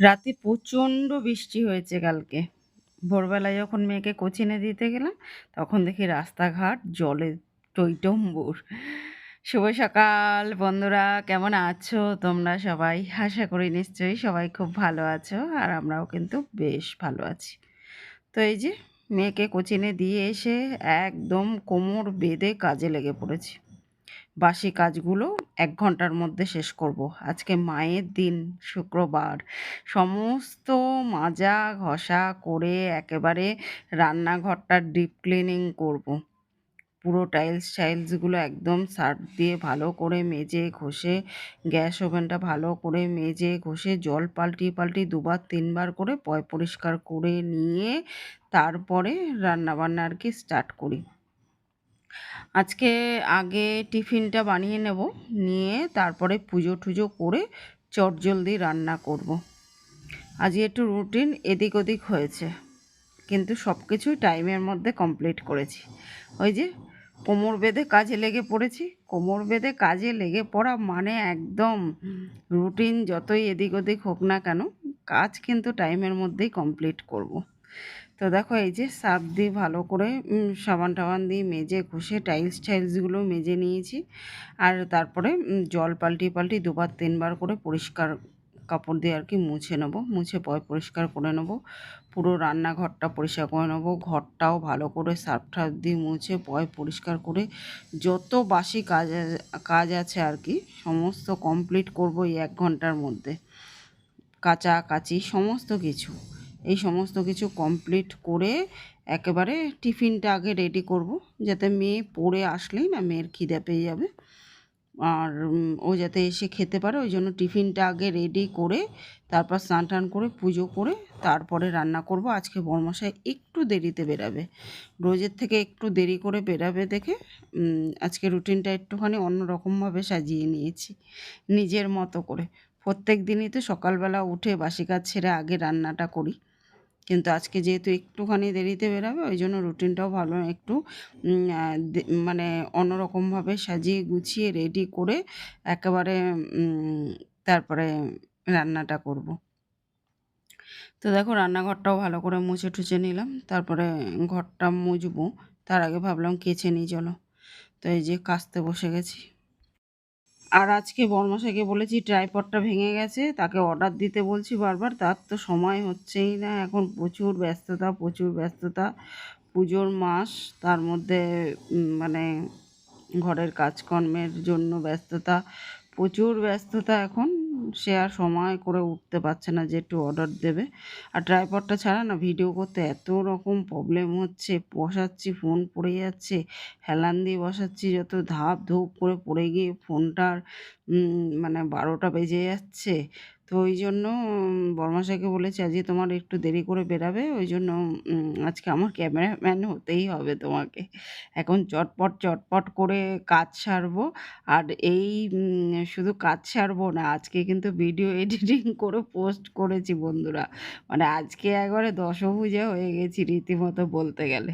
রাতে প্রচণ্ড বৃষ্টি হয়েছে কালকে। ভোরবেলায় যখন মেয়েকে কোচিনে দিতে গেলাম, তখন দেখি রাস্তাঘাট, জলে টইটম্বুর শুভ সকাল বন্ধুরা, কেমন আছো তোমরা সবাই? আশা করি নিশ্চয়ই সবাই খুব ভালো আছো আর আমরাও কিন্তু বেশ ভালো আছি। তো এই যে, মেয়েকে কোচিনে দিয়ে এসে একদম কোমর বেঁধে কাজে লেগে পড়েছি। বাসি কাজগুলো এক ঘণ্টার মধ্যে শেষ করব। আজকে মায়ের দিন, শুক্রবার সমস্ত মাজা ঘষা করে একেবারে রান্নাঘরটা ডিপ ক্লিনিং করব। পুরো টাইলস টাইলসগুলো একদম সার্ফ দিয়ে ভালো করে মেজে ঘষে, গ্যাস ওভেনটা ভালো করে মেজে ঘষে, জল পাল্টিয়ে পাল্টিয়ে দুবার, তিনবার করে পয় পরিষ্কার করে নিয়ে তারপরে রান্নাবান্না আর কি স্টার্ট করি আজকে আগে টিফিনটা বানিয়ে নেব, নিয়ে তারপরে পুজো টুজো করে চটজলদি রান্না করব। আজকে একটু রুটিন এদিক ওদিক হয়েছে, কিন্তু সব কিছুই টাইমের মধ্যে কমপ্লিট করেছি ওই যে কোমর বেঁধে কাজে লেগে পড়েছি, কোমর বেঁধে কাজে লেগে পড়া মানে একদম রুটিন যতই এদিক ওদিক হোক না কেন, কাজ কিন্তু টাইমের মধ্যেই কমপ্লিট করব। তো দেখো এই যে সার্ফ দিয়ে ভালো করে সাবান টাবান দিয়ে মেজে ঘষে টাইলস টাইলসগুলো মেজে নিয়েছি। আর তারপরে জল পাল্টিয়ে পাল্টিয়ে দুবার তিনবার করে পরিষ্কার কাপড় দিয়ে আর কি মুছে নেব। মুছে পয় পরিষ্কার করে নেব। পুরো রান্নাঘরটা পরিষ্কার করে নেব। ঘরটাও ভালো করে সার্ফ টার্ফ দিয়ে মুছে পয় পরিষ্কার করে যত বাসি কাজ কাজ আছে আর কি, সমস্ত কমপ্লিট করব এই এক ঘণ্টার মধ্যে। কাচা কাচি, সমস্ত কিছু। এই সমস্ত কিছু কমপ্লিট করে একেবারে টিফিনটা আগে রেডি করব, যাতে মেয়ে পড়ে আসলেই না মেয়ের খিদে পেয়ে যাবে। আর ও যাতে এসে খেতে পারে, ওই জন্য টিফিনটা আগে রেডি করে, তারপর স্নান টান করে, পুজো করে, তারপরে রান্না করব। আজকে বরমশাই একটু দেরিতে বেরাবে। রোজের থেকে একটু দেরি করে বেরাবে দেখে আজকে রুটিনটা একটুখানি অন্যরকমভাবে সাজিয়ে নিয়েছি, নিজের মতো করে। প্রত্যেক দিনই তো সকালবেলা উঠে বাসি কাজ ছেড়ে আগে রান্নাটা করি। কিন্তু আজকে যেহেতু একটুখানি দেরিতে বেরাবে, ওই জন্য রুটিনটাও ভালো একটু মানে অন্যরকমভাবে সাজিয়ে গুছিয়ে রেডি করে একেবারে তারপরে রান্নাটা করব। তো দেখো রান্নাঘরটাও ভালো করে মুছে টুছে নিলাম, তারপরে ঘরটা মুছবো। তার আগে ভাবলাম কেচে নিই, চলো। তো এই যে কাচতে বসে গেছি। আর আজকে বর্মাশাকে বলেছি, ট্রাইপডটা ভেঙে গেছে, তাকে অর্ডার দিতে বলছি বারবার, তার তো সময় হচ্ছেই না, এখন প্রচুর ব্যস্ততা প্রচুর ব্যস্ততা, পুজোর মাস, তার মধ্যে মানে ঘরের কাজকর্মের জন্য ব্যস্ততা, প্রচুর ব্যস্ততা এখন। সে আর সময় করে উঠতে পারছে না যে একটু অর্ডার দেবে। আর ড্রাইভারটা ছাড়া না ভিডিও করতে এত রকম প্রবলেম হচ্ছে। বসাচ্ছি ফোন পড়ে যাচ্ছে, হেলান দিয়ে বসাচ্ছি, যত ধাপ ধুপ করে পড়ে গিয়ে ফোনটার মানে বারোটা বেজে যাচ্ছে। তো ওই জন্য বর্মাশাইকে বলেছি, আজকে তোমার একটু দেরি করে বেরাবে, ওই জন্য আজকে আমার ক্যামেরাম্যান হতেই হবে তোমাকে। এখন চটপট চটপট করে কাজ সারবো। আর এই শুধু কাজ সারবো না, আজকে কিন্তু ভিডিও এডিটিং করে পোস্ট করেছি বন্ধুরা। মানে আজকে একবারে দশভুজা হয়ে গেছি রীতিমতো বলতে গেলে।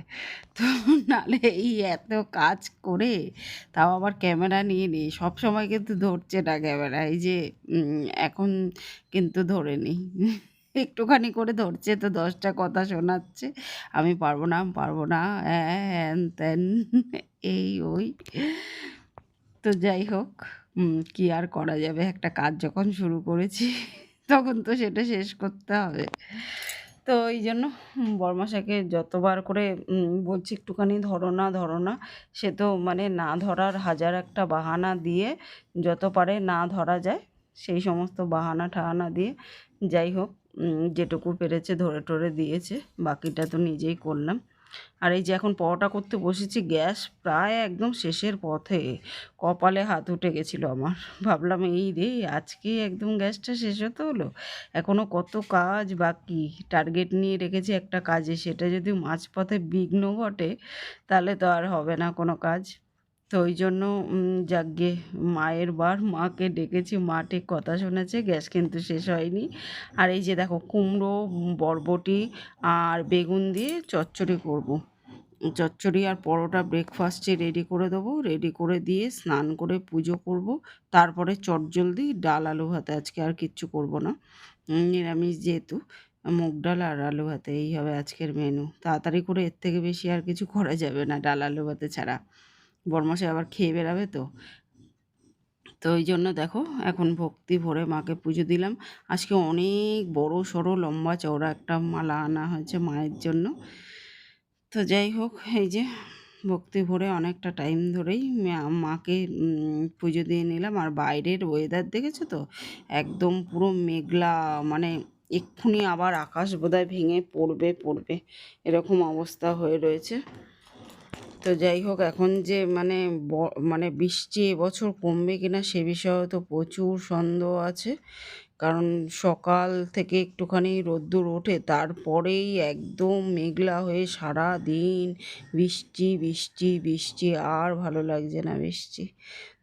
তো নালে এই এত কাজ করে তাও আবার ক্যামেরা নিয়ে নিই। সবসময় কিন্তু ধরছে না ক্যামেরা। এই যে এখন কিন্তু ধরে নিই একটুখানি করে ধরছে তো দশটা কথা শোনাচ্ছে। আমি পারব না পারব না। হ্যান ত্যান, এই, ওই। তো যাই হোক কি আর করা যাবে? একটা কাজ যখন শুরু করেছি, তখন তো সেটা শেষ করতে হবে। তো এই জন্য বর্মাশাকে যতবার করে বলছি, একটুখানি ধরো না ধরো না। সে তো মানে না ধরার হাজার একটা বাহানা দিয়ে যত পারে না ধরা যায়। সেই সমস্ত বাহানা ঠাহানা দিয়ে যাই হোক যেটুকু পেরেছে ধরে টরে দিয়েছে, বাকিটা তো নিজেই করলাম। আর এই যে এখন পরোটা করতে বসেছি, গ্যাস প্রায় একদম শেষের পথে। কপালে হাত উঠে গেছিল আমার। ভাবলাম, এই রে, আজকে একদম গ্যাসটা শেষ হতে হলো? এখনও কত কাজ বাকি? টার্গেট নিয়ে রেখেছি একটা কাজে, সেটা যদি মাঝপথে বিঘ্ন ঘটে, তাহলে তো আর হবে না কোনো কাজ। তো ওই জন্য যাকগে, মায়ের বার, মাকে ডেকেছি মা ঠিক কথা শুনেছে, গ্যাস কিন্তু শেষ হয়নি। আর এই যে দেখো, কুমড়ো, বরবটি আর বেগুন দিয়ে চচ্চড়ি করব। চচ্চড়ি আর পরোটা ব্রেকফাস্টে রেডি করে দেবো। রেডি করে দিয়ে স্নান করে পুজো করব। তারপরে চটজলদি ডাল, আলু ভাতে। আজকে আর কিচ্ছু করব না। নিরামিষ যেহেতু, মুগ ডাল আর আলু ভাতে, এই হবে আজকের মেনু তাড়াতাড়ি করে এর থেকে বেশি আর কিছু করা যাবে না, ডাল, আলু ভাতে ছাড়া। বরমাসে আবার খেয়ে বেরাবে তো। তো ওই জন্য দেখো, এখন ভক্তি ভরে মাকে পুজো দিলাম। আজকে অনেক বড় সড়ো লম্বা চওড়া একটা মালা আনা হয়েছে মায়ের জন্য। তো যাই হোক, এই যে ভক্তি ভরে অনেকটা টাইম ধরেই মাকে পুজো দিয়ে নিলাম। আর বাইরের ওয়েদার দেখেছ তো? একদম পুরো মেঘলা মানে এক্ষুনি আবার আকাশ বোধহয় ভেঙে পড়বে পড়বে। এরকম অবস্থা হয়ে রয়েছে। তো যাই হোক, এখন যে মানে মানে বৃষ্টি এবছর কমবে কিনা সে বিষয়ে তো প্রচুর সন্দেহ আছে। কারণ সকাল থেকে একটুখানি রোদ্দুর ওঠে, তারপরেই একদম মেঘলা হয়ে সারা দিন বৃষ্টি বৃষ্টি বৃষ্টি, আর ভালো লাগছে না বৃষ্টি।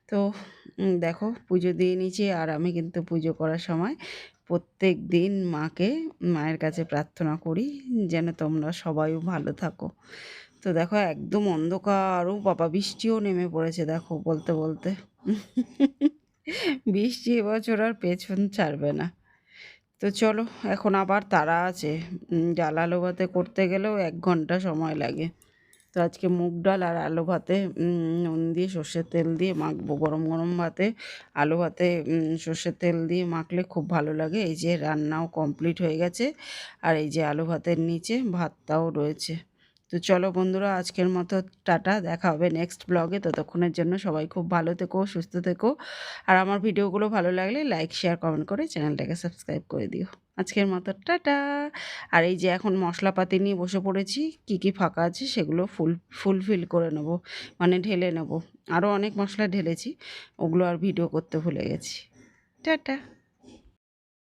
তো দেখো, পুজো দিয়ে নিয়েছি আর আমি কিন্তু পুজো করার সময় প্রত্যেক দিন মাকে, মায়ের কাছে প্রার্থনা করি যেন তোমরা সবাই ভালো থাকো। তো দেখো একদম অন্ধকার, ও বাবা বৃষ্টিও নেমে পড়েছে দেখো বলতে বলতে। বৃষ্টি এবছর আর পেছন ছাড়বে না। তো চলো, এখন আবার তারা আছে। ডাল আলু ভাতে করতে গেলেও এক ঘণ্টা সময় লাগে। তো আজকে মুগ ডাল আর আলু ভাতে নুন দিয়ে সর্ষের তেল দিয়ে মাখবো। গরম গরম ভাতে আলু ভাতে সর্ষের তেল দিয়ে মাখলে খুব ভালো লাগে। এই যে রান্নাও কমপ্লিট হয়ে গেছে। আর এই যে আলু ভাতের নিচে ভাতটাও রয়েছে। তো চলো বন্ধুরা, আজকের মতো টাটা, দেখা হবে নেক্সট ব্লগে ততক্ষণের জন্য সবাই খুব ভালো থেকো, সুস্থ থেকো। আর আমার ভিডিওগুলো ভালো লাগলে লাইক শেয়ার কমেন্ট করে চ্যানেলটাকে সাবস্ক্রাইব করে দিও। আজকের মতো টাটা। আর এই যে এখন মশলাপাতি নিয়ে বসে পড়েছি, কি কি ফাঁকা আছে সেগুলো ফুল ফুলফিল করে নেব মানে ঢেলে নেব। আরও অনেক মশলা ঢেলেছি, ওগুলো আর ভিডিও করতে ভুলে গেছি। টাটা।